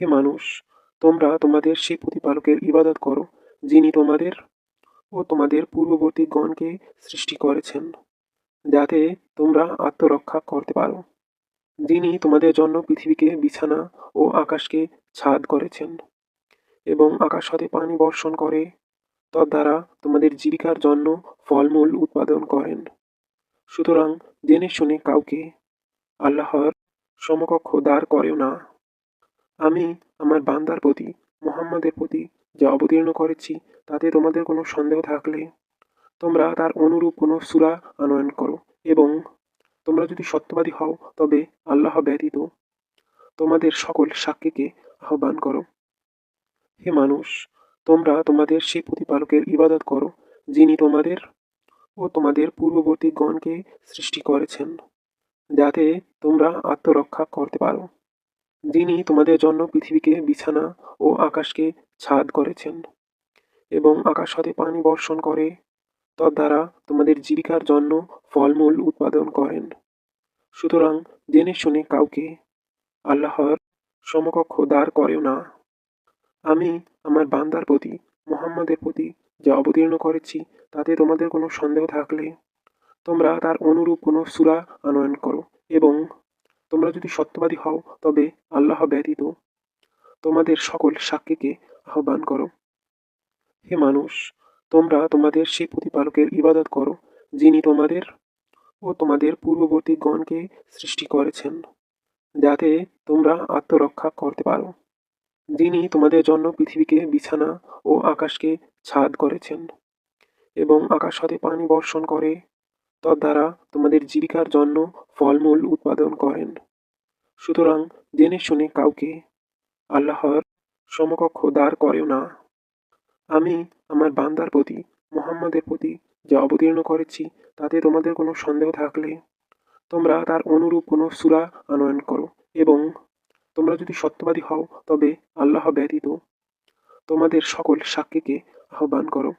হে মানুষ, তোমরা তোমাদের সেই প্রতিপালকের ইবাদত করো, যিনি তোমাদের ও তোমাদের পূর্ববর্তী গণকে সৃষ্টি করেছেন, যাতে তোমরা আত্মরক্ষা করতে পারো। যিনি তোমাদের জন্য পৃথিবীকে বিছানা ও আকাশকে ছাদ করেছেন এবং আকাশ হতে পানি বর্ষণ করে, তদ্বারা তোমাদের জীবিকার জন্য ফলমূল উৎপাদন করেন। সুতরাং জেনে শুনে কাউকে আল্লাহর সমকক্ষ দাঁড় করেও না। আমি আমার বান্দার প্রতি, মোহাম্মদের প্রতি যা অবতীর্ণ করেছি, তাতে তোমাদের কোনো সন্দেহ থাকলে তোমরা তার অনুরূপ কোনো সূরা আনয়ন করো এবং তোমরা যদি সত্যবাদী হও, তবে আল্লাহ ব্যতীত তোমাদের সকল সাক্ষীকে আহ্বান করো। হে মানুষ, তোমরা তোমাদের সেই প্রতিপালকের ইবাদত করো, যিনি তোমাদের ও তোমাদের পূর্ববর্তী গণকে সৃষ্টি করেছেন, যাতে তোমরা আত্মরক্ষা করতে পারো। যিনি তোমাদের জন্য পৃথিবীকে বিছানা ও আকাশকে ছাদ করেছেন এবং আকাশ হতে পানি বর্ষণ করে, তদ্বারা তোমাদের জীবিকার জন্য ফলমূল উৎপাদন করেন। সুতরাং জেনে শুনে কাউকে আল্লাহর সমকক্ষ দাঁড় করেও না। আমি আমার বান্দার প্রতি, মোহাম্মদের প্রতি যা অবতীর্ণ করেছি, তাতে তোমাদের কোনো সন্দেহ থাকলে তোমরা তার অনুরূপ কোনো সুরা আনয়ন করো এবং তোমরা যদি সত্যবাদী হও, তবে আল্লাহ ব্যতীত তোমাদের সকল সাক্ষীকে আহ্বান করো। হে মানুষ, তোমরা তোমাদের সেই প্রতিপালকের ইবাদত করো, যিনি তোমাদের ও তোমাদের পূর্ববর্তী গণকে সৃষ্টি করেছেন, যাতে তোমরা আত্মরক্ষা করতে পারো। যিনি তোমাদের জন্য পৃথিবীকে বিছানা ও আকাশকে ছাদ করেছেন এবং আকাশ হতে পানি বর্ষণ করে, তদ্বারা তোমাদের জীবিকার জন্য ফলমূল উৎপাদন করেন। সুতরাং জেনে শুনে কাউকে আল্লাহর সমকক্ষ দাঁড় করেও না। আমি আমার বান্দার প্রতি, মোহাম্মদের প্রতি যা অবতীর্ণ করেছি, তাতে তোমাদের কোনো সন্দেহ থাকলে তোমরা তার অনুরূপ কোনো সুরা আনয়ন করো এবং তোমরা যদি সত্যবাদী হও, তবে আল্লাহ ব্যতীত তোমাদের সকল সাক্ষীকে আহ্বান করো।